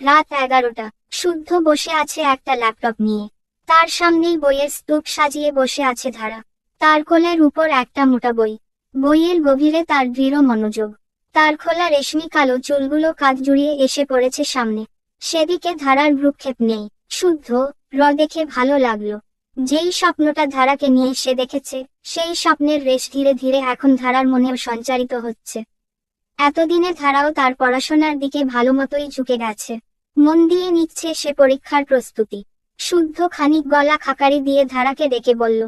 রাত এগারোটা। শুদ্ধ বসে আছে একটা ল্যাপটপ নিয়ে। তার সামনেই বইয়ের স্তূপ সাজিয়ে বসে আছে ধারা। তার কোলের উপর একটা মোটা বই। বইয়ের গভীরে তার দৃঢ় মনোযোগ। তার খোলা রেশমি কালো চুলগুলো কাঁধ জুড়িয়ে এসে পড়েছে সামনে। সেদিকে ধারার ভ্রুক্ষেপ নেই। শুদ্ধ, র দেখে ভালো লাগল। যেই স্বপ্নটা ধারাকে নিয়ে সে দেখেছে, সেই স্বপ্নের রেশ ধীরে ধীরে এখন ধারার মনেও সঞ্চারিত হচ্ছে। এতদিনে ধারাও তার পড়াশোনার দিকে ভালো মতোই ঝুঁকে গেছে। মন দিয়ে নিচ্ছে সে পরীক্ষার প্রস্তুতি। শুদ্ধ খানিক গলা খাকারি দিয়ে ধারাকে ডেকে বলল,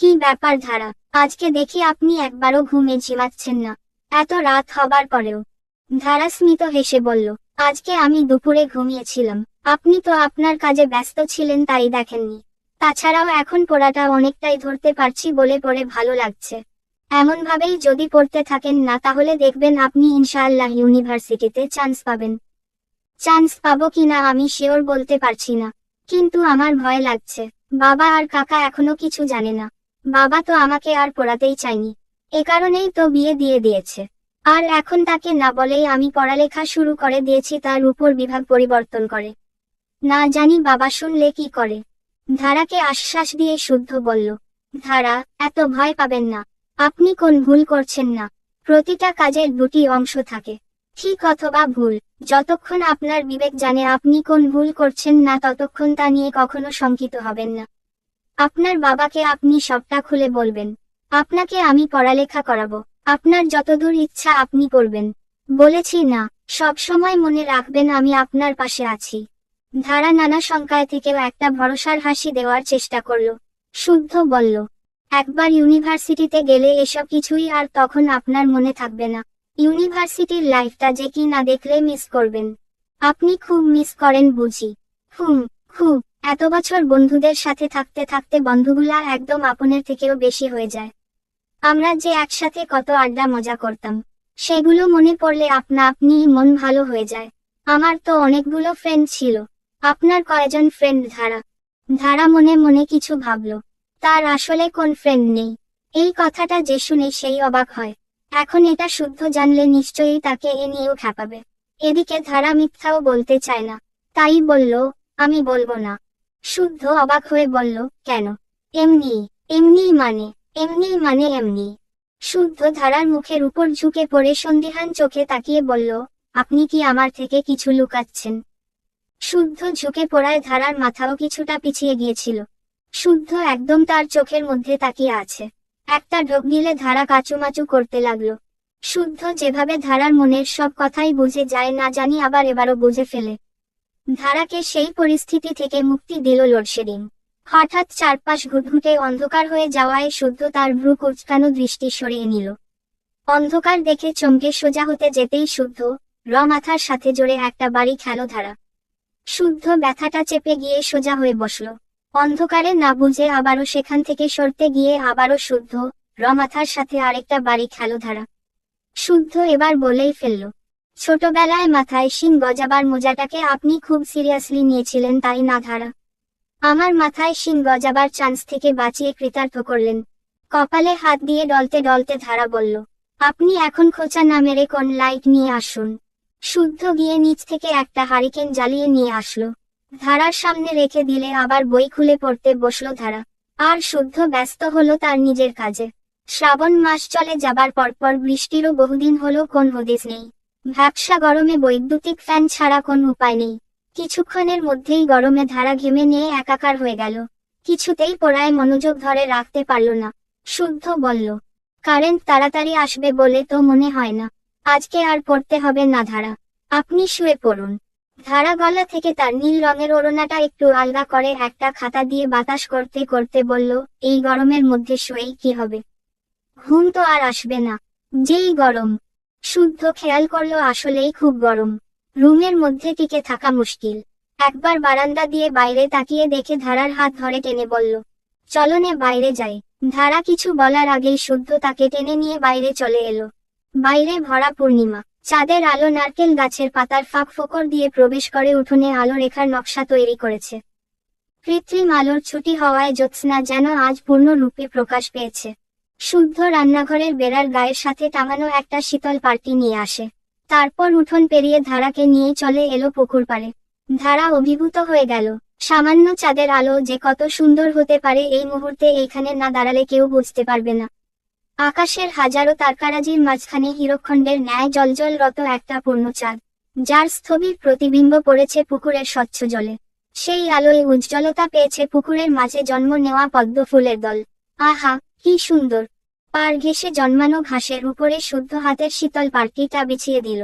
কি ব্যাপার ধারা, আজকে দেখি আপনি একবারও ঘুমে ঝিমাচ্ছেন না। এত রাত হবার পরেও। ধারা স্মিত হেসে বলল, আজকে আমি দুপুরে ঘুমিয়েছিলাম। আপনি তো আপনার কাজে ব্যস্ত ছিলেন তাই দেখেননি। তাছাড়াও এখন পড়াটা অনেকটাই ধরতে পারছি বলে পড়ে ভালো লাগছে। এমন ভাবেই যদি পড়তে থাকেন না, তাহলে দেখবেন আপনি ইনশাআল্লাহ ইউনিভার্সিটিতে চান্স পাবেন। চান্স পাবো কিনা আমি শিওর বলতে পারছি না। কিন্তু আমার ভয় লাগছে। বাবা আর কাকা এখনও কিছু জানে না। বাবা তো আমাকে আর পড়াতেই চায়নি। এ কারণেই তো বিয়ে দিয়ে দিয়েছে। আর এখন তাকে না বলেই আমি পড়ালেখা শুরু করে দিয়েছি, তার উপর বিভাগ পরিবর্তন করে। না জানি বাবা শুনলে কি করে। ধারাকে আশ্বাস দিয়ে শুদ্ধ বলল, ধারা, এত ভয় পাবেন না। আপনি কোন ভুল করছেন না। প্রতিটা কাজের দুটি অংশ থাকে। ঠিক অথবা ভুল, যতক্ষণ আপনার বিবেক জানে আপনি কোন ভুল করছেন না, ততক্ষণ তা নিয়ে কখনো শঙ্কিত হবেন না। আপনার বাবাকে আপনি সবটা খুলে বলবেন, আপনাকে আমি পড়ালেখা করাবো। আপনার যতদূর ইচ্ছা আপনি করবেন। বলেছি না, সব সময় মনে রাখবেন আমি আপনার পাশে আছি। ধারা নানা শঙ্কায় থেকেও একটা ভরসার হাসি দেওয়ার চেষ্টা করল। শুদ্ধ বলল একবার ইউনিভার্সিটিতে গেলে এসব কিছুই আর তখন আপনার মনে থাকবে না। ইউনিভার্সিটির লাইফটা যে কি না দেখলে মিস করবেন। আপনি খুব মিস করেন বুঝি। হুম, খুব। এত বছর বন্ধুদের সাথে থাকতে থাকতে বন্ধুগুলা একদম আপনের থেকেও বেশি হয়ে যায়। আমরা যে একসাথে কত আড্ডা মজা করতাম। সেগুলো মনে পড়লে আপনা আপনি মন ভালো হয়ে যায়। আমার তো অনেকগুলো ফ্রেন্ড ছিল। আপনার কয়জন ফ্রেন্ড ধারা? ধারা মনে মনে কিছু ভাবলো। তার আসলে কোন ফ্রেন্ড নেই। এই কথাটা যে শুনে সেই অবাক হয়। এখন এটা শুদ্ধ জানলে নিশ্চয়ই তাকে এ নিয়েও খেপাবে এদিকে ধারা মিথ্যাও বলতে চায় না। তাই বলল, আমি বলব না। শুদ্ধ অবাক হয়ে বলল, কেন? এমনি এমনি মানে এমনি মানে এমনি। শুদ্ধ ধারার মুখের উপর ঝুঁকে পড়ে সন্দিহান চোখে তাকিয়ে বলল, আপনি কি আমার থেকে কিছু লুকাচ্ছেন? শুদ্ধ ঝুঁকে পড়ায় ধারার মাথাও কিছুটা পিছিয়ে গিয়েছিল। শুদ্ধ একদম তার চোখের মধ্যে তাকিয়ে আছে। একটা ঢোক নিলে ধারা কাচুমাচু করতে লাগল। শুদ্ধ যেভাবে ধারার মনের সব কথাই বুঝে যায় না জানি আবার এবারও বুঝে ফেলে। ধারাকে সেই পরিস্থিতি থেকে মুক্তি দিল লোডশেডিং হঠাৎ চারপাশ ঘুটঘুটে অন্ধকার হয়ে যাওয়ায় শুদ্ধ তার ভ্রু কুচকানো দৃষ্টি সরিয়ে নিল। অন্ধকার দেখে চমকে সোজা হতে যেতেই শুদ্ধ, র মাথার সাথে জোরে একটা বাড়ি খেলো ধারা। শুদ্ধ ব্যথাটা চেপে গিয়ে সোজা হয়ে বসল। অন্ধকারে না বুঝে আবারও সেখান থেকে সরতে গিয়ে আবারও শুদ্ধ র মাথার সাথে আরেকটা বাড়ি খেলো ধারা শুদ্ধ এবার বলেই ফেলল, ছোটবেলায় মাথায় শিং গজাবার মোজাটাকে আপনি খুব সিরিয়াসলি নিয়েছিলেন তাই না ধারা? আমার মাথায় শিং গজাবার চান্স থেকে বাঁচিয়ে কৃতার্থ করলেন। কপালে হাত দিয়ে ডলতে ডলতে ধারা বলল, আপনি এখন খোঁচা না মেরে কোন লাইট নিয়ে আসুন। শুদ্ধ গিয়ে নিচ থেকে একটা হারিকেন জ্বালিয়ে নিয়ে আসলো। ধারার সামনে রেখে দিলে আবার বই খুলে পড়তে বসল ধারা। আর শুদ্ধ ব্যস্ত হলো তার নিজের কাজে। শ্রাবণ মাস চলে যাবার পরপর বৃষ্টিরও বহুদিন হলো কোন হদিস নেই। ভ্যাবসা গরমে বৈদ্যুতিক ফ্যান ছাড়া কোন উপায় নেই। কিছুক্ষণের মধ্যেই গরমে ধারা ঘেমে নিয়ে একাকার হয়ে গেল। কিছুতেই পড়ায় মনোযোগ ধরে রাখতে পারল না। শুদ্ধ বলল, কারেন্ট তাড়াতাড়ি আসবে বলে তো মনে হয় না। আজকে আর পড়তে হবে না ধারা। আপনি শুয়ে পড়ুন। ধারা গলা থেকে তার নীল রঙের ওড়নাটা একটু আলগা করে একটা খাতা দিয়ে বাতাস করতে করতে বলল, এই গরমের মধ্যে শুয়েই কি হবে? ঘুম তো আর আসবে না, যেই গরম। শুদ্ধ খেয়াল করল আসলেই খুব গরম। রুমের মধ্যে টিকে থাকা মুশকিল। একবার বারান্দা দিয়ে বাইরে তাকিয়ে দেখে ধারার হাত ধরে টেনে বলল চলনে বাইরে যাই। ধারা কিছু বলার আগেই শুদ্ধ তাকে টেনে নিয়ে বাইরে চলে এলো। বাইরে ভরা পূর্ণিমা। চাঁদের আলো নারকেল গাছের পাতার ফাঁক ফোকর দিয়ে প্রবেশ করে উঠোনে আলো রেখার নকশা তৈরি করেছে। কৃত্রিম আলোর ছুটি হওয়ায় জ্যোৎস্না যেন আজ পূর্ণরূপে প্রকাশ পেয়েছে। শুদ্ধ রান্নাঘরের বেড়ার গায়ের সাথে টাঙানো একটা শীতল পার্টি নিয়ে আসে। তারপর উঠোন পেরিয়ে ধারাকে নিয়ে চলে এলো পুকুর পাড়ে। ধারা অভিভূত হয়ে গেল। সামান্য চাঁদের আলো যে কত সুন্দর হতে পারে এই মুহূর্তে এইখানে না দাঁড়ালে কেউ বুঝতে পারবে না। আকাশের হাজারো তারকারাজির মাঝখানে হিরোখণ্ডের ন্যায় জলজল রত একটা পূর্ণচাঁদ, যার স্থবির প্রতিবিম্ব পড়েছে পুকুরের স্বচ্ছ জলে। সেই আলোয় উজ্জ্বলতা পেয়েছে পুকুরের মাঝে জন্ম নেওয়া পদ্ম ফুলের দল। আহা, কি সুন্দর! পার ঘেসে জন্মানো ঘাসের উপরে শুদ্ধ হাতের শীতল পার্টিটা বিছিয়ে দিল।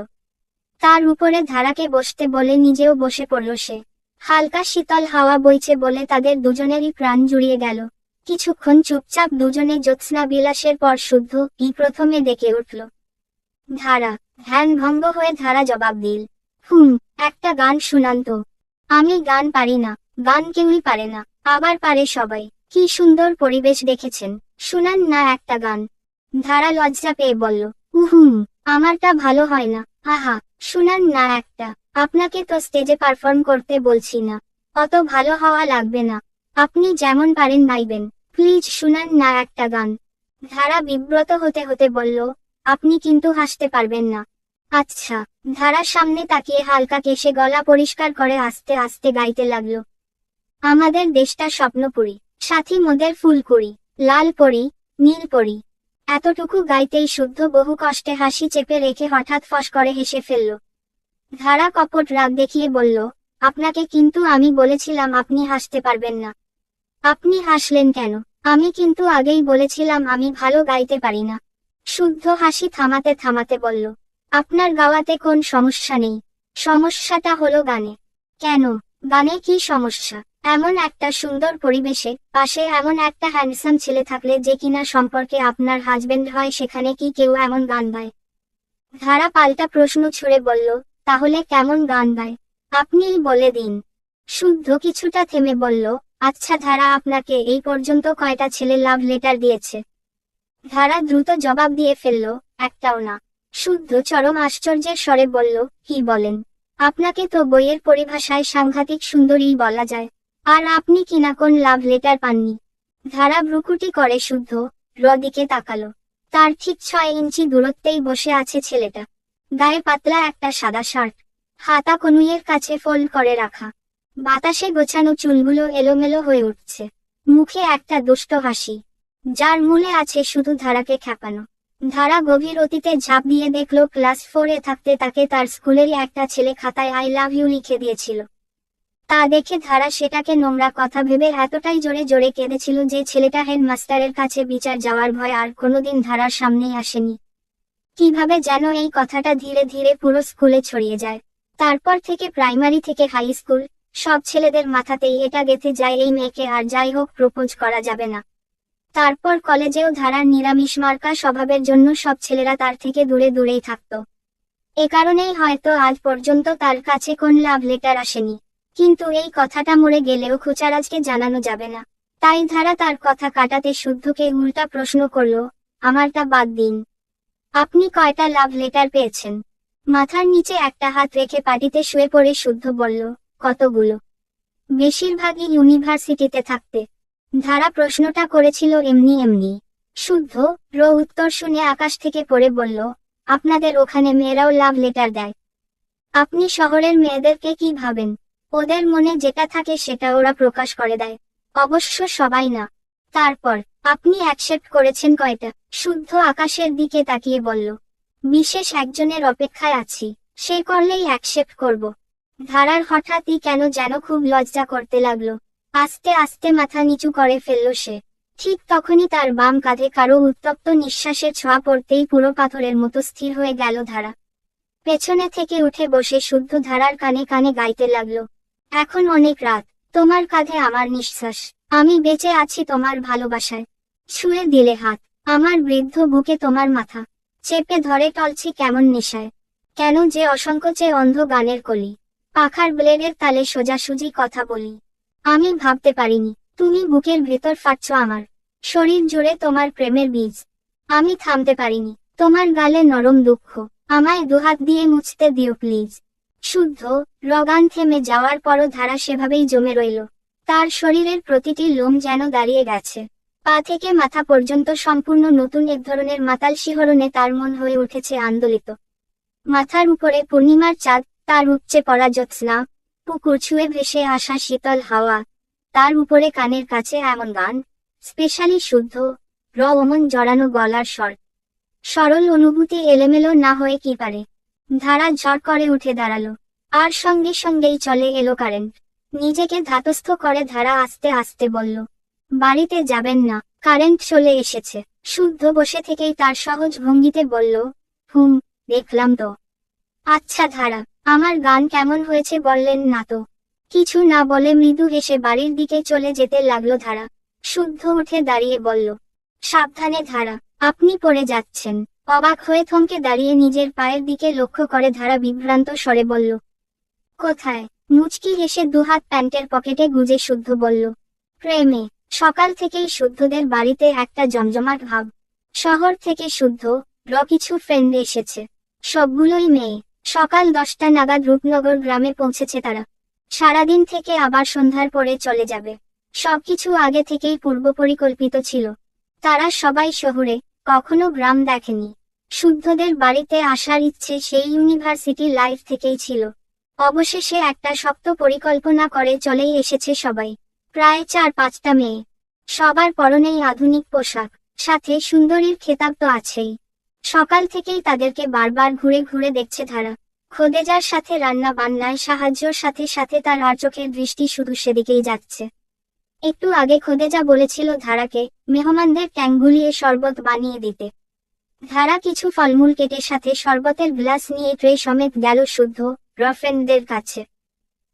তার উপরে ধারাকে বসতে বলে নিজেও বসে পড়ল সে। হালকা শীতল হাওয়া বইছে বলে তাদের দুজনেরই প্রাণ জুড়িয়ে গেল। কিছুক্ষণ চুপচাপ দুজনে জ্যোৎস্না বিলাসের পর শুদ্ধ ই প্রথমে ডেকে উঠল। ধারা, ধ্যান ভঙ্গ হয়ে ধারা জবাব দিল। হুম, একটা গান শুনান তো আমি গান পারি না, গান কেউই পারে না, আবার পারে সবাই। কি সুন্দর পরিবেশ দেখেছেন, শুনান না একটা গান। ধারা লজ্জা পেয়ে বলল, উহুম, আমারটা ভালো হয় না। আহা, শুনান না একটা। আপনাকে তো স্টেজে পারফর্ম করতে বলছি না। অত ভালো হওয়া লাগবে না। আপনি যেমন পারেন গাইবেন। প্লিজ শুনান না একটা গান। ধারা বিব্রত হতে হতে বলল, আপনি কিন্তু হাসতে পারবেন না। আচ্ছা ধারার সামনে তাকিয়ে হালকা কেশে গলা পরিষ্কার করে আস্তে আস্তে গাইতে লাগল। আমাদের দেশটা স্বপ্নপুরী, সাথী মোদের ফুলকুড়ি, লাল পরি, নীল পরি। এতটুকু গাইতেই শুদ্ধ বহু কষ্টে হাসি চেপে রেখে হঠাৎ ফস করে হেসে ফেলল। ধারা কপট রাগ দেখিয়ে বলল, আপনাকে কিন্তু আমি বলেছিলাম আপনি হাসতে পারবেন না। আপনি হাসলেন কেন? আমি কিন্তু আগেই বলেছিলাম আমি ভালো গাইতে পারি না। শুদ্ধ হাসি থামাতে থামাতে বলল, আপনার গাওয়াতে কোন সমস্যা নেই। সমস্যাটা হলো গানে। কেন? গানে কি সমস্যা? এমন একটা সুন্দর পরিবেশে, পাশে এমন একটা হ্যান্ডসাম ছেলে থাকলে যে কিনা সম্পর্কে আপনার হাজবেন্ড হয় সেখানে কি কেউ এমন গান গায় ধারা পাল্টা প্রশ্ন ছুড়ে বলল, তাহলে কেমন গান গায় আপনিই বলে দিন। শুদ্ধ কিছুটা থেমে বলল আচ্ছা ধারা, আপনাকে এই পর্যন্ত কয়টা ছেলে লাভ লেটার দিয়েছে? ধারা দ্রুত জবাব দিয়ে ফেলল, একটাও না। শুদ্ধ, চরম আশ্চর্যের স্বরে বলল, কি বলেন? আপনাকে তো বইয়ের পরিভাষায় সাংঘাতিক সুন্দরী বলা যায়। আর আপনি কিনা কোন লাভ লেটার পাননি? ধারা ভ্রুকুটি করে শুদ্ধ, র দিকে তাকালো। তার ঠিক ছয় ইঞ্চি দূরত্বেই বসে আছে ছেলেটা। গায়ে পাতলা একটা সাদা শার্ট। হাতা কনুইয়ের কাছে ফোল্ড করে রাখা। বাতাসে গোছানো চুলগুলো এলোমেলো হয়ে উঠছে। মুখে একটা দুষ্ট হাসি। যার মূলে আছে শুধু ধারাকে খ্যাপানো। ধারা গভীর অতীতে ঝাঁপ দিয়ে দেখল ক্লাস ফোরে থাকতে তাকে তার স্কুলেরই একটা ছেলে খাতায় আই লাভ ইউ লিখে দিয়েছিল। তা দেখে ধারা সেটাকে নোংরা কথা ভেবে এতটাই জোরে জোরে কেঁদেছিল যে ছেলেটা হেডমাস্টারের কাছে বিচার যাওয়ার ভয় আর কোনোদিন ধারার সামনেই আসেনি। কীভাবে যেন এই কথাটা ধীরে ধীরে পুরো স্কুলে ছড়িয়ে যায়। তারপর থেকে প্রাইমারি থেকে হাই স্কুল সব ছেলেদের মাথাতেই এটা গেঁথে যায় এই মেয়েকে, আর যাই হোক, প্রপোজ করা যাবে না। তারপর কলেজেও ধারার নিরামিষ মার্কা স্বভাবের জন্য সব ছেলেরা তার থেকে দূরে দূরেই থাকত। এ কারণেই হয়তো আজ পর্যন্ত তার কাছে কোন লাভ লেটার আসেনি। কিন্তু এই কথাটা মরে গেলেও খুচারাজকে জানানো যাবে না। তাই ধারা তার কথা কাটাতে শুদ্ধকে উল্টা প্রশ্ন করল, আমারটা বাদ দিন। আপনি কয়টা লাভ লেটার পেয়েছেন? মাথার নিচে একটা হাত রেখে পাটিতে শুয়ে পড়ে শুদ্ধ বলল কতগুলো? বেশিরভাগই ইউনিভার্সিটিতে থাকতে। ধারা প্রশ্নটা করেছিল এমনি এমনি। শুদ্ধ র উত্তর শুনে আকাশ থেকে পড়ে বলল, আপনাদের ওখানে মেয়েরাও লাভ লেটার দেয়। আপনি শহরের মেয়েদেরকে কি ভাবেন? ওদের মনে যেটা থাকে সেটা ওরা প্রকাশ করে দেয়। অবশ্য সবাই না। তারপর আপনি অ্যাকসেপ্ট করেছেন কয়টা? শুদ্ধ আকাশের দিকে তাকিয়ে বলল, বিশেষ একজনের অপেক্ষায় আছি। সে করলেই অ্যাকসেপ্ট করব। ধারার হঠাৎই কেন যেন খুব লজ্জা করতে লাগল। আস্তে আস্তে মাথা নিচু করে ফেলল সে। ঠিক তখনই তার বাম কাঁধে কারও উত্তপ্ত নিঃশ্বাসের ছোঁয়া পড়তেই পুরো পাথরের মতো স্থির হয়ে গেল ধারা। পেছনে থেকে উঠে বসে শুদ্ধ ধারার কানে কানে গাইতে লাগল। এখন অনেক রাত, তোমার কাঁধে আমার নিঃশ্বাস। আমি বেঁচে আছি তোমার ভালোবাসায়। ছুঁয়ে দিলে হাত, আমার বৃদ্ধ বুকে তোমার মাথা। চেপে ধরে টলছি কেমন নেশায়। কেন যে অসংকোচে অন্ধ গানের কলি। পাখার ব্লেডের তালে সোজাসুজি কথা বলি। আমি ভাবতে পারিনি, তুমি বুকের ভেতর ফাটছ আমার। শরীর জুড়ে তোমার প্রেমের বীজ। আমি থামতে পারিনি, তোমার গালে নরম দুঃখ। আমায় দুহাত দিয়ে মুছতে দিও প্লিজ। শুদ্ধ, রগান থেমে যাওয়ার পরও ধারা সেভাবেই জমে রইল। তার শরীরের প্রতিটি লোম যেন দাঁড়িয়ে গেছে। পা থেকে মাথা পর্যন্ত সম্পূর্ণ নতুন এক ধরনের মাতাল শিহরণে তার মন হয়ে উঠেছে আন্দোলিত। মাথার উপরে পূর্ণিমার চাঁদ তার উপচে পড়া জ্যোৎস্না, পুকুর ছুঁয়ে ভেসে আসা শীতল হাওয়া, তার উপরে কানের কাছে এমন গান, স্পেশালি শুদ্ধ, র অমন জড়ানো গলার স্বর। সরল অনুভূতি এলেমেলো না হয়ে কি পারে? ধারা ঝড় করে উঠে দাঁড়াল। আর সঙ্গে সঙ্গেই চলে এলো কারেন্ট। নিজেকে ধাতস্থ করে ধারা আস্তে আস্তে বলল, বাড়িতে যাবেন না, কারেন্ট চলে এসেছে। শুদ্ধ বসে থেকেই তার সহজ ভঙ্গিতে বলল, হুম, দেখলাম তো। আচ্ছা ধারা আমার গান কেমন হয়েছে বললেন না তো। কিছু না বলে মৃদু হেসে বাড়ির দিকে চলে যেতে লাগল ধারা। শুদ্ধ উঠে দাঁড়িয়ে বলল, সাবধানে ধারা, আপনি পড়ে যাচ্ছেন। অবাক হয়ে থমকে দাঁড়িয়ে নিজের পায়ের দিকে লক্ষ্য করে ধারা বিভ্রান্ত স্বরে বলল, কোথায়? মুচকি হেসে দুহাত প্যান্টের পকেটে গুজে শুদ্ধ বলল, প্রেমে, সকাল থেকেই শুদ্ধদের বাড়িতে একটা জমজমাট ভাব। শহর থেকে শুদ্ধ, র কিছু ফ্রেন্ড এসেছে। সবগুলোই মেয়ে। সকাল দশটা নাগাদ রূপনগর গ্রামে পৌঁছেছে তারা। সারাদিন থেকে আবার সন্ধ্যার পরে চলে যাবে। সবকিছু আগে থেকেই পূর্ব পরিকল্পিত ছিল। তারা সবাই শহরে, কখনো গ্রাম দেখেনি। শুদ্ধদের বাড়িতে আসার ইচ্ছে সেই ইউনিভার্সিটি লাইফ থেকেই ছিল। অবশেষে একটা শক্ত পরিকল্পনা করে চলেই এসেছে সবাই। প্রায় চার পাঁচটা মেয়ে। সবার পরনেই আধুনিক পোশাক। সাথে সুন্দরীর খেতাব তো আছেই। সকাল থেকেই তাদেরকে বারবার ঘুরে ঘুরে দেখছে ধারা খোদেজার সাথে রান্না বান্নায় সাহায্যর সাথে সাথে তার আর চোখের দৃষ্টি শুধু সেদিকেই যাচ্ছে। একটু আগে খোদেজা বলেছিল ধারাকে, মেহমানদের ট্যাং গুলিয়ে শরবত বানিয়ে দিতে। ধারা কিছু ফলমূল কেটে সাথে শরবতের গ্লাস নিয়ে ট্রে সমেত গেল শুদ্ধ রফ্রেন্ডদের কাছে।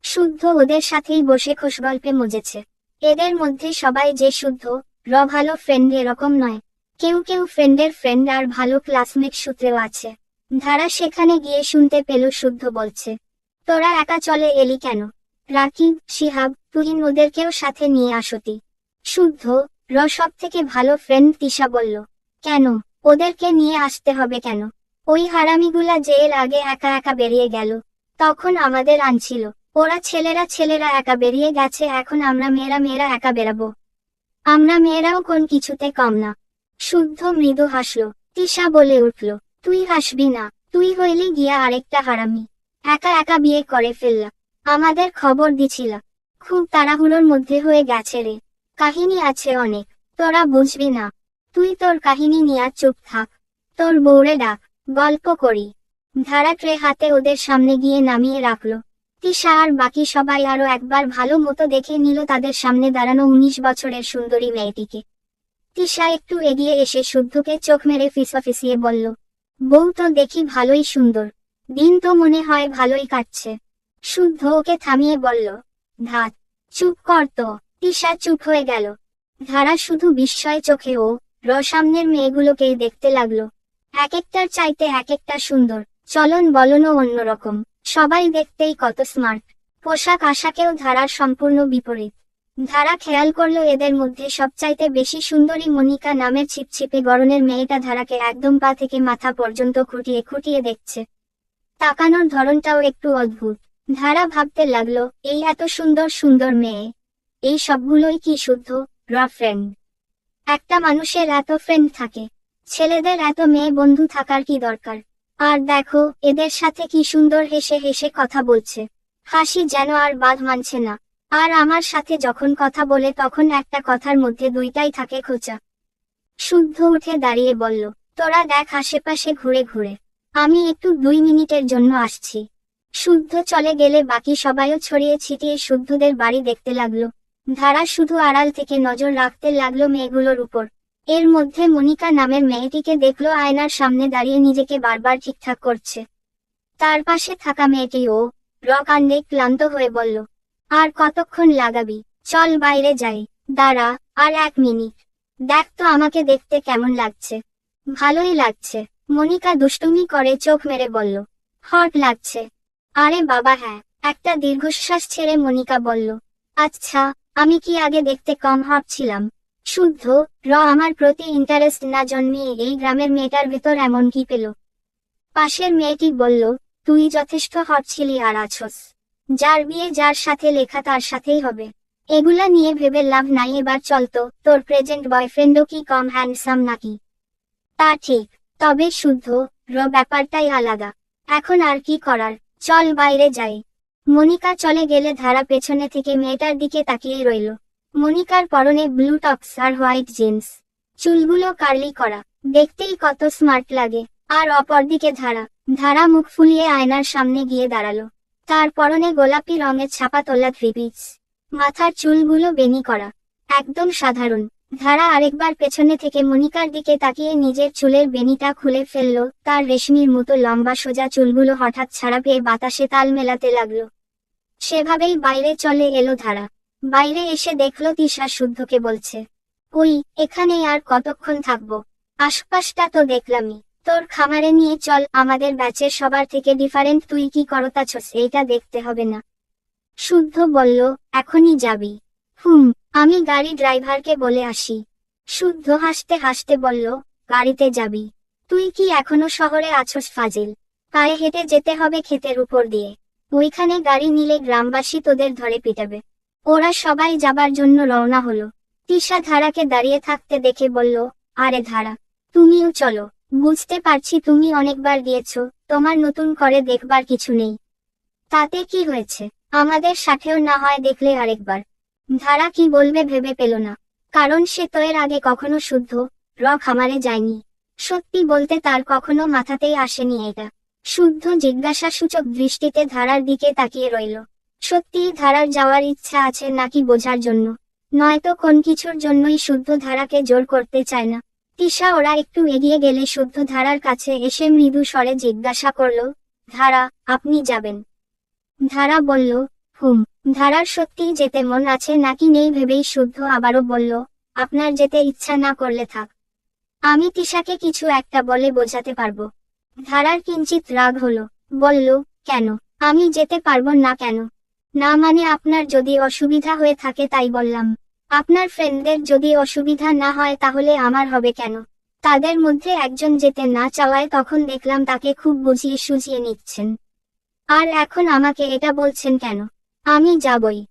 শুদ্ধ ওদের সাথেই বসে খোশগল্পে মজেছে। এদের মধ্যে সবাই যে শুদ্ধ, র ভালো ফ্রেন্ড এরকম নয়। কেউ কেউ ফ্রেন্ডের ফ্রেন্ড আর ভালো ক্লাসমেট সূত্রেও আছে। ধারা সেখানে গিয়ে শুনতে পেল শুদ্ধ বলছে, তোরা একা চলে এলি কেন? রাকিব, শিহাব, তুহিন ওদেরকেও সাথে নিয়ে আসতি। শুদ্ধ, র সব থেকে ভালো ফ্রেন্ড তিশা বলল, কেন? ওদেরকে নিয়ে আসতে হবে কেন? ওই হারামিগুলা যে এর আগে একা একা বেরিয়ে গেল, তখন আমাদের আনছিল। ওরা ছেলেরা ছেলেরা একা বেরিয়ে গেছে, এখন আমরা মেয়েরা মেয়েরা একা বেরাবো। আমরা মেয়েরাও কোন কিছুতে কম না। শুদ্ধ মৃদু হাসল। তিশা বলে উঠল, তুই হাসবি না, তুই হইলি গিয়া আরেকটা হারামি। একা একা বিয়ে করে ফেললা আমাদের খবর দিছিলা। খুব তাড়াহুড়োর মধ্যে হয়ে গেছে রে। কাহিনী আছে অনেক, তোরা বুঝবি না। তুই তোর কাহিনী নিয়া চুপ থাক। তোর বউরে ডাক, গল্প করি। ধারা ট্রে হাতে ওদের সামনে গিয়ে নামিয়ে রাখল। তিশা আর বাকি সবাই আরও একবার ভালো মতো দেখে নিল তাদের সামনে দাঁড়ানো উনিশ বছরের সুন্দরী মেয়েটিকে। তিশা একটু এগিয়ে এসে শুদ্ধকে চোখ মেরে ফিসফিসিয়ে বলল, বউ তো দেখি ভালোই সুন্দর। দিন তো মনে হয় ভালোই কাটছে। শুদ্ধ ওকে থামিয়ে বলল, ধাত, চুপ কর তো, তিশা চুপ হয়ে গেল। ধারা শুধু বিস্ময় চোখে ও র সামনের মেয়েগুলোকেই দেখতে লাগল। এক একটার চাইতে এক একটা সুন্দর। চলন বলনও অন্যরকম। সবাই দেখতেই কত স্মার্ট। পোশাক আশাকেও ধারার সম্পূর্ণ বিপরীত। ধারা খেয়াল করল এদের মধ্যে সবচাইতে বেশি সুন্দরী মনিকা নামের ছিপছিপে গরনের মেয়েটা ধারাকে একদম পা থেকে মাথা পর্যন্ত খুঁটিয়ে খুঁটিয়ে দেখছে। তাকানোর ধরনটাও একটু অদ্ভুত। ধারা ভাবতে লাগল, এই এত সুন্দর সুন্দর মেয়ে। এই সবগুলোই কি শুদ্ধ? র ফ্রেন্ড। একটা মানুষের এত ফ্রেন্ড থাকে। ছেলেদের এত মেয়ে বন্ধু থাকার কি দরকার? আর দেখো, এদের সাথে কি সুন্দর হেসে হেসে কথা বলছে। হাসি যেন আর বাদ মানছে না। আর আমার সাথে যখন কথা বলে তখন একটা কথার মধ্যে দুইটাই থাকে খোঁচা। শুদ্ধ উঠে দাঁড়িয়ে বলল, তোরা দেখ আশেপাশে ঘুরে ঘুরে। আমি একটু দুই মিনিটের জন্য আসছি। শুদ্ধ চলে গেলে বাকি সবাইও ছড়িয়ে ছিটিয়ে শুদ্ধদের বাড়ি দেখতে লাগল। ধারা শুধু আড়াল থেকে নজর রাখতে লাগল মেয়েগুলোর উপর। এর মধ্যে মনিকা নামের মেয়েটিকে দেখল আয়নার সামনে দাঁড়িয়ে নিজেকে বারবার ঠিকঠাক করছে। তার পাশে থাকা মেয়েটি ও রক রকান্ডে ক্লান্ত হয়ে বলল আর কতক্ষণ লাগাবি? চল বাইরে যাই। দাঁড়া, আর এক মিনিট। দেখ তো আমাকে দেখতে কেমন লাগছে। ভালোই লাগছে। মনিকা দুষ্টুমি করে চোখ মেরে বলল, হট লাগছে। আরে বাবা হ্যাঁ। একটা দীর্ঘশ্বাস ছেড়ে মনিকা বলল আচ্ছা আমি কি আগে দেখতে কম হট ছিলাম? শুদ্ধ, র, আমার প্রতি ইন্টারেস্ট না জন্মিয়ে এই গ্রামের মেয়েটার ভেতর এমন কি পেল? পাশের মেয়েটি বলল, তুই যথেষ্ট হট ছিলি আর আছস। যার বিয়ে যার সাথে লেখা তার সাথেই হবে। এগুলা নিয়ে ভেবে লাভ নাই, এবার চলতো তোর প্রেজেন্ট বয়ফ্রেন্ডও কি কম হ্যান্ডসাম নাকি? তা ঠিক, তবে শুদ্ধ, র ব্যাপারটাই আলাদা। এখন আর কি করার, চল বাইরে যাই। মনিকা চলে গেলে ধারা পেছনে থেকে মেয়েটার দিকে তাকিয়ে রইল। মনিকার পরনে ব্লু টপস আর হোয়াইট জিন্স। চুলগুলো কার্লি করা, দেখতেই কত স্মার্ট লাগে। আর অপরদিকে ধারা ধারা মুখ ফুলিয়ে আয়নার সামনে গিয়ে দাঁড়াল। তার পরনে গোলাপি রঙের ছাপা তোলা থ্রি পিস মাথার চুলগুলো বেনি করা। একদম সাধারণ। ধারা আরেকবার পেছনে থেকে মনিকার দিকে তাকিয়ে নিজের চুলের বেনিটা খুলে ফেলল। তার রেশমির মতো লম্বা সোজা চুলগুলো হঠাৎ ছাড়া পেয়ে বাতাসে তাল মেলাতে লাগল। সেভাবেই বাইরে চলে এলো ধারা। বাইরে এসে দেখল তিশা শুদ্ধকে বলছে ওই এখানে আর কতক্ষণ থাকব? আশপাশটা তো দেখলামই। তোর খামারে নিয়ে চল, আমাদের ব্যাচের সবার থেকে ডিফারেন্ট তুই কি করতাছস এইটা দেখতে হবে না। শুদ্ধ বলল, এখনই যাবি। হুম, আমি গাড়ি ড্রাইভারকে বলে আসি। শুদ্ধ হাসতে হাসতে বলল, গাড়িতে যাবি। তুই কি এখনও শহরে আছস ফাজিল? পায়ে হেঁটে যেতে হবে ক্ষেতের উপর দিয়ে। ওইখানে গাড়ি নিলে গ্রামবাসী তোদের ধরে পিটাবে। ওরা সবাই যাবার জন্য রওনা হলো। তিশা ধারাকে দাঁড়িয়ে থাকতে দেখে বলল, আরে ধারা, তুমিও চলো। বুঝতে পারছি তুমি অনেকবার গিয়েছো তোমার নতুন করে দেখবার কিছু নেই। তাতে কি হয়েছে? আমাদের সাথেও না হয় দেখলে আরেকবার। ধারা কি বলবে ভেবে পেল না। কারণ সে তো এর আগে কখনো শুদ্ধ র খামারে যায়নি। সত্যি বলতে তার কখনো মাথাতেই আসেনি এটা। শুদ্ধ জিজ্ঞাসা সূচক দৃষ্টিতে ধারার দিকে তাকিয়ে রইল। সত্যিই ধারার যাওয়ার ইচ্ছা আছে নাকি বোঝার জন্য? নয়তো কোন কিছুর জন্যই শুদ্ধ ধারাকে জোর করতে চায় না। তিশা ওরা একটু এগিয়ে গেলে শুদ্ধ ধারার কাছে এসে মৃদু স্বরে জিজ্ঞাসা করল, ধারা, আপনি যাবেন? ধারা বলল, হুম। ধারার সত্যিই যেতে মন আছে নাকি নেই ভেবেই শুদ্ধ আবারও বলল, আপনার যেতে ইচ্ছা না করলে থাক। আমি তিশাকে কিছু একটা বলে বোঝাতে পারব। ধারার কিঞ্চিত রাগ হলো, বলল, কেন? আমি যেতে পারব না কেন? না মানে আপনার যদি অসুবিধা হয়ে থাকে তাই বললাম। আপনার ফ্রেন্ডদের যদি অসুবিধা না হয় তাহলে আমার হবে কেন? তাদের মধ্যে একজন যেতে না চাওয়ায় তখন দেখলাম তাকে খুব বুঝিয়ে সুঝিয়ে নিচ্ছেন। আর এখন আমাকে এটা বলছেন কেন? আমি যাবই।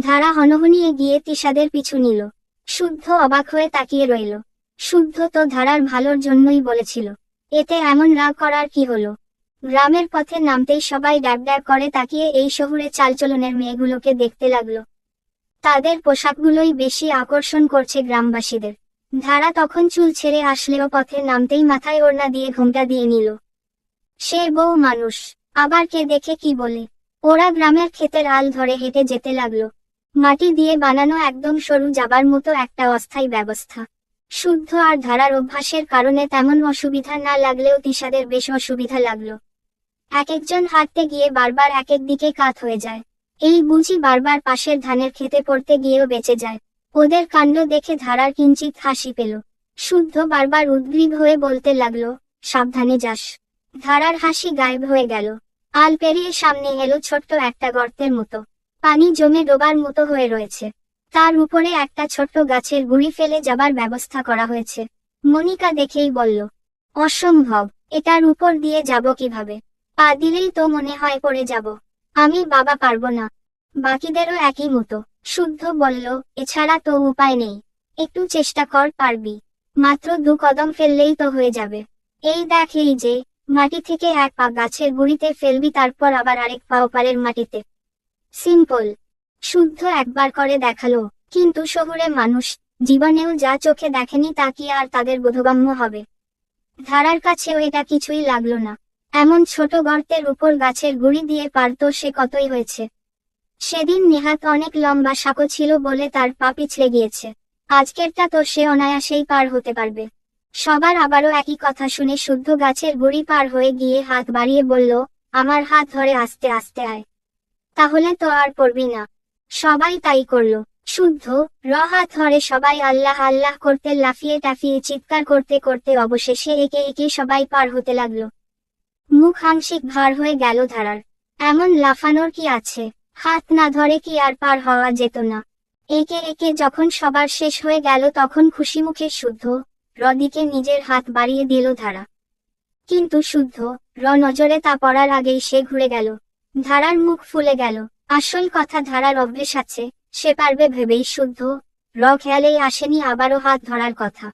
ধারা হনহনিয়ে গিয়ে তিসাদের পিছু নিল। শুদ্ধ অবাক হয়ে তাকিয়ে রইল। শুদ্ধ তো ধারার ভালোর জন্যই বলেছিল। এতে এমন রাগ করার কি হলো? গ্রামের পথে নামতেই সবাই ড্যাব ড্যাব করে তাকিয়ে এই শহুরে চালচলনের মেয়েগুলোকে দেখতে লাগল। তাদের পোশাকগুলোই বেশি আকর্ষণ করছে গ্রামবাসীদের। ধারা তখন চুল ছেড়ে আসলেও পথে নামতেই মাথায় ওড়না দিয়ে ঘোমটা দিয়ে নিল। সে বউ মানুষ, আবার কে দেখে কি বলে? ওরা গ্রামের ক্ষেতের আল ধরে হেঁটে যেতে লাগল। মাটি দিয়ে বানানো একদম সরু যাবার মতো একটা অস্থায়ী ব্যবস্থা। শুদ্ধ আর ধারার অভ্যাসের কারণে তেমন অসুবিধা না লাগলেও তিসাদের বেশ অসুবিধা লাগল। এক একজন হাঁটতে গিয়ে বারবার এক এক দিকে কাত হয়ে যায়। এই বুঝি বারবার পাশের ধানের খেতে পড়তে গিয়েও বেঁচে যায়। ওদের কাণ্ড দেখে ধারার কিঞ্চিত হাসি পেল। শুদ্ধ বারবার উদ্গ্রীব হয়ে বলতে লাগল, সাবধানে যাস। ধারার হাসি গায়েব হয়ে গেল। আল পেরিয়ে সামনে এলো ছোট্ট একটা গর্তের মতো। পানি জমে ডোবার মতো হয়ে রয়েছে। তার উপরে একটা ছোট্ট গাছের গুড়ি ফেলে যাবার ব্যবস্থা করা হয়েছে। মনিকা দেখেই বলল, অসম্ভব, এটার উপর দিয়ে যাব কীভাবে? পা দিলেই তো মনে হয় পড়ে যাব। আমি বাবা পারব না। বাকিদেরও একই মতো। শুদ্ধ বলল, এছাড়া তো উপায় নেই। একটু চেষ্টা কর, পারবি। মাত্র দু কদম ফেললেই তো হয়ে যাবে। এই দেখ, এই যে, মাটি থেকে এক পা গাছের গুড়িতে ফেলবি, তারপর আবার আরেক পা ওপারের মাটিতে। সিম্পল। শুদ্ধ একবার করে দেখাল। কিন্তু শহুরে মানুষ, জীবনেও যা চোখে দেখেনি তা কি আর তাদের বোধগম্য হবে? ধারার কাছেও এটা কিছুই লাগল না। এমন ছোট গর্তের উপর গাছের গুড়ি দিয়ে পারত সে কতই হয়েছে। সেদিন নেহাত অনেক লম্বা সাঁকো ছিল বলে তার পা পিছলে গিয়েছে। আজকেরটা তো সে অনায়াসেই পার হতে পারবে। সবার আবারও একই কথা শুনে শুদ্ধ গাছের গুড়ি পার হয়ে গিয়ে হাত বাড়িয়ে বলল, আমার হাত ধরে আস্তে আস্তে আয়। তাহলে তো আর পড়বি না। সবাই তাই করল। শুদ্ধ, র হাত ধরে সবাই আল্লাহ আল্লাহ করতে লাফিয়ে টাফিয়ে চিৎকার করতে করতে অবশেষে একে একে সবাই পার হতে লাগল। মুখ আংশিক ভার হয়ে গেল ধারার। এমন লাফানোর কি আছে? হাত না ধরে কি আর পার হওয়া যেত না। একে একে যখন সবার শেষ হয়ে গেল তখন খুশি মুখে শুদ্ধ, রদিকে নিজের হাত বাড়িয়ে দিল ধারা। কিন্তু শুদ্ধ, র নজরে তা পড়ার আগেই সে ঘুরে গেল। ধারার মুখ ফুলে গেল। আসল কথা ধারার অভ্যেস আছে, সে পারবে ভেবেই শুদ্ধ, র খেয়ালেই আসেনি আবারও হাত ধরার কথা।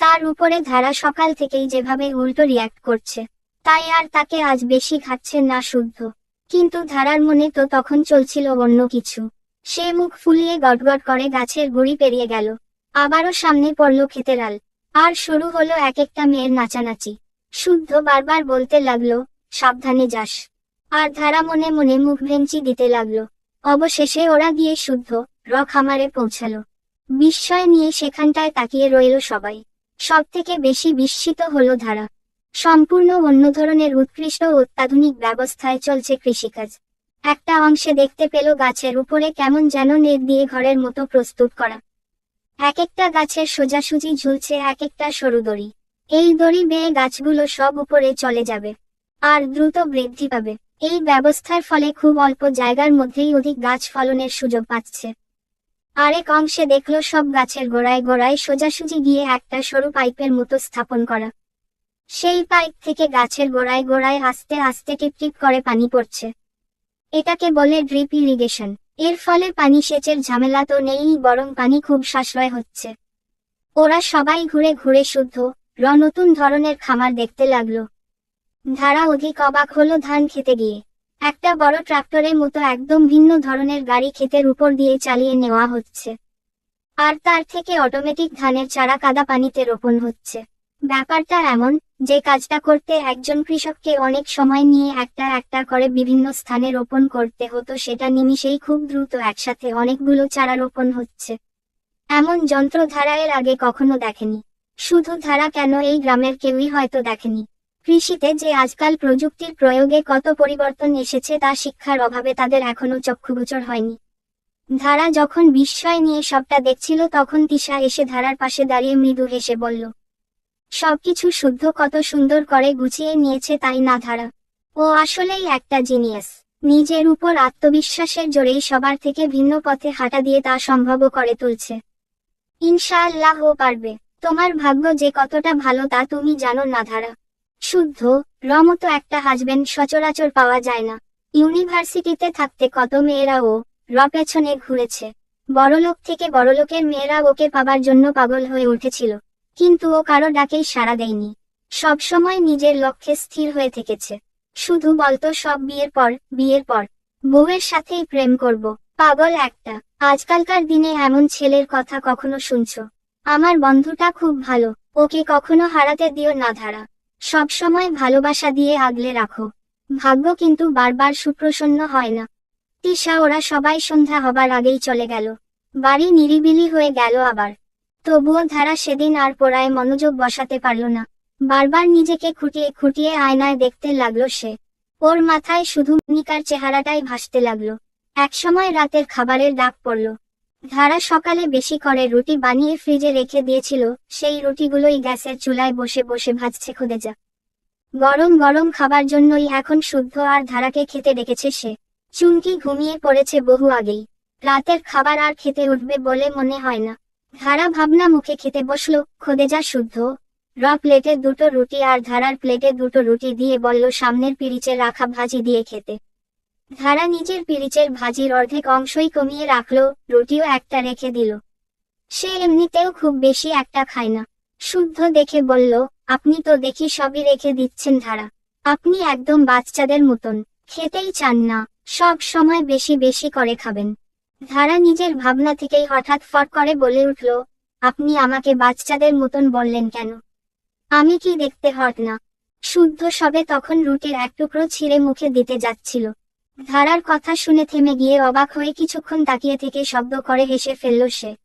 তার উপরে ধারা সকাল থেকেই যেভাবে উল্টো রিয়াক্ট করছে। তাই আর তাকে আজ বেশি খাচ্ছে না শুদ্ধ। কিন্তু ধারার মনে তো তখন চলছিল অন্য কিছু। সে মুখ ফুলিয়ে গটগট করে গাছের গুড়ি পেরিয়ে গেল। আবারও সামনে পড়ল ক্ষেতের আল। আর শুরু হলো এক একটা মেয়ের নাচানাচি। শুদ্ধ বারবার বলতে লাগল, সাবধানে যাস। আর ধারা মনে মনে মুখ ভেঞ্চি দিতে লাগল। অবশেষে ওরা গিয়ে শুদ্ধ র খামারে পৌঁছালো। বিস্ময় নিয়ে সেখানটায় তাকিয়ে রইল সবাই। সব থেকে বেশি বিস্মিত হলো ধারা। সম্পূর্ণ অন্য ধরনের উৎকৃষ্ট অত্যাধুনিক ব্যবস্থায় চলছে কৃষিকাজ। একটা অংশে দেখতে পেল গাছের উপরে কেমন যেন নেট দিয়ে ঘরের মতো প্রস্তুত করা। এক একটা গাছের সোজাসুজি ঝুলছে এক একটা সরু দড়ি। এই দড়ি বেয়ে গাছগুলো সব উপরে চলে যাবে আর দ্রুত বৃদ্ধি পাবে। এই ব্যবস্থার ফলে খুব অল্প জায়গার মধ্যেই অধিক গাছ ফলনের সুযোগ পাচ্ছে। আরেক অংশে দেখল সব গাছের গোড়ায় গোড়ায় সোজাসুজি গিয়ে একটা সরু পাইপের মতো স্থাপন করা। সেই পাইপ থেকে গাছের গোড়ায় গোড়ায় আস্তে আস্তে টিপ টিপ করে পানি পড়ছে। এটাকে বলে ড্রিপ ইরিগেশন। এর ফলে পানি সেচের ঝামেলা তো নেই, বরং পানি খুব সাশ্রয় হচ্ছে। ওরা সবাই ঘুরে ঘুরে শুদ্ধ, র নতুন ধরনের খামার দেখতে লাগল। ধারা অধিক অবাক হলো ধান খেতে গিয়ে। একটা বড় ট্রাক্টরের মতো একদম ভিন্ন ধরনের গাড়ি ক্ষেতের উপর দিয়ে চালিয়ে নেওয়া হচ্ছে। আর তার থেকে অটোমেটিক ধানের চারা কাদা পানিতে রোপণ হচ্ছে। ব্যাপারটা এমন যে কাজটা করতে একজন কৃষককে অনেক সময় নিয়ে একটা একটা করে বিভিন্ন স্থানে রোপণ করতে হতো, সেটা নিমিষেই খুব দ্রুত একসাথে অনেকগুলো চারা রোপণ হচ্ছে। এমন যন্ত্র ধারা এর আগে কখনো দেখেনি। শুধু ধারা কেন এই গ্রামের কেউই হয়তো দেখেনি। কৃষিতে যে আজকাল প্রযুক্তির প্রয়োগে কত পরিবর্তন এসেছে তা শিক্ষার অভাবে তাদের এখনও চক্ষুগোচর হয়নি। ধারা যখন বিস্ময় নিয়ে সবটা দেখছিল, তখন তিশা এসে ধারার পাশে দাঁড়িয়ে মৃদু হেসে বলল সবকিছু শুদ্ধ কত সুন্দর করে গুছিয়ে নিয়েছে তাই না, ধারা? ও আসলেই একটা জিনিয়াস। নিজের উপর আত্মবিশ্বাসের জোরেই সবার থেকে ভিন্ন পথে হাঁটা দিয়ে তা সম্ভব করে তুলছে। ইনশাআল্লাহ পারবে। তোমার ভাগ্য যে কতটা ভালো তা তুমি জানো না, ধারা। শুদ্ধ, রমতো একটা হাজবেন্ড সচরাচর পাওয়া যায় না। ইউনিভার্সিটিতে থাকতে কত মেয়েরা ও র পেছনে ঘুরেছে। বড়লোক থেকে বড়লোকের মেয়েরা ওকে পাবার জন্য পাগল হয়ে উঠেছিল। কিন্তু ও কারও ডাকেই সাড়া দেয়নি। সব সময় নিজের লক্ষ্যে স্থির হয়ে থেকেছে। শুধু বলতো সব বিয়ের পর বিয়ের পর। বউয়ের সাথেই প্রেম করব। পাগল একটা। আজকালকার দিনে এমন ছেলের কথা কখনো শুনছো? আমার বন্ধুটা খুব ভালো। ওকে কখনো হারাতে দিও না ধারা। সব সময় ভালোবাসা দিয়ে আগলে রাখো। ভাগ্য কিন্তু বারবার সুপ্রসন্ন হয় না। তিশা, ওরা সবাই সন্ধ্যা হবার আগেই চলে গেল। বাড়ি নিরিবিলি হয়ে গেল আবার। তবুও ধারা সেদিন আর পড়ায় মনোযোগ বসাতে পারল না। বারবার নিজেকে খুঁটিয়ে খুঁটিয়ে আয়নায় দেখতে লাগল সে। ওর মাথায় শুধু মিকার চেহারাটাই ভাসতে লাগল। একসময় রাতের খাবারের ডাক পড়ল। ধারা সকালে বেশি করে রুটি বানিয়ে ফ্রিজে রেখে দিয়েছিল, সেই রুটিগুলোই গ্যাসের চুলায় বসে বসে ভাজছে খুদে যা গরম গরম খাবার জন্যই এখন শুদ্ধ আর ধারাকে খেতে ডেকেছে সে। চুমকি ঘুমিয়ে পড়েছে বহু আগেই। রাতের খাবার আর খেতে উঠবে বলে মনে হয় না। ধারা ভাবনা মুখে খেতে বসল খোদেজা শুদ্ধ। র প্লেটে দুটো রুটি আর ধারার প্লেটে দুটো রুটি দিয়ে বলল, সামনের পিরিচে রাখা ভাজি দিয়ে খেতে। ধারা নিজের পিরিচের ভাজির অর্ধেক অংশই কমিয়ে রাখল, রুটিও একটা রেখে দিল। সে এমনিতেও খুব বেশি একটা খায় না। শুদ্ধ দেখে বলল, আপনি তো দেখি সবই রেখে দিচ্ছেন ধারা। আপনি একদম বাচ্চাদের মতন, খেতেই চান না, সব সময় বেশি বেশি করে খাবেন। ধারা নিজের ভাবনা থেকেই হঠাৎ ফট করে বলে উঠল, আপনি আমাকে বাচ্চাদের মতন বললেন কেন? আমি কি দেখতে হট না? শুদ্ধ সবে তখন রুটির এক টুকরো ছিঁড়ে মুখে দিতে যাচ্ছিল। ধারার কথা শুনে থেমে গিয়ে অবাক হয়ে কিছুক্ষণ তাকিয়ে থেকে শব্দ করে হেসে ফেলল সে।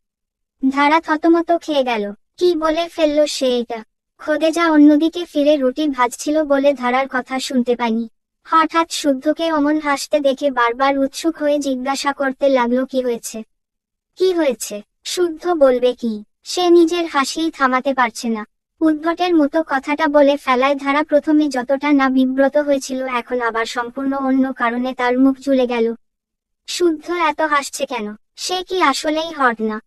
ধারা থতমত খেয়ে গেল। কি বলে ফেলল সে এটা? খোদেজা অন্যদিকে ফিরে রুটি ভাজছিল বলে ধারার কথা শুনতে পায়নি হঠাৎ শুদ্ধকে অমন হাসতে দেখে বারবার উৎসুক হয়ে জিজ্ঞাসা করতে লাগল, কি হয়েছে? কি হয়েছে? শুদ্ধ বলবে কি? সে নিজের হাসিই থামাতে পারছে না। উদ্ভটের মতো কথাটা বলে ফেলায় ধারা প্রথমে যতটা না বিব্রত হয়েছিল, এখন আবার সম্পূর্ণ অন্য কারণে তার মুখ ঝুলে গেল। শুদ্ধ এত হাসছে কেন? সে কি আসলেই হট না?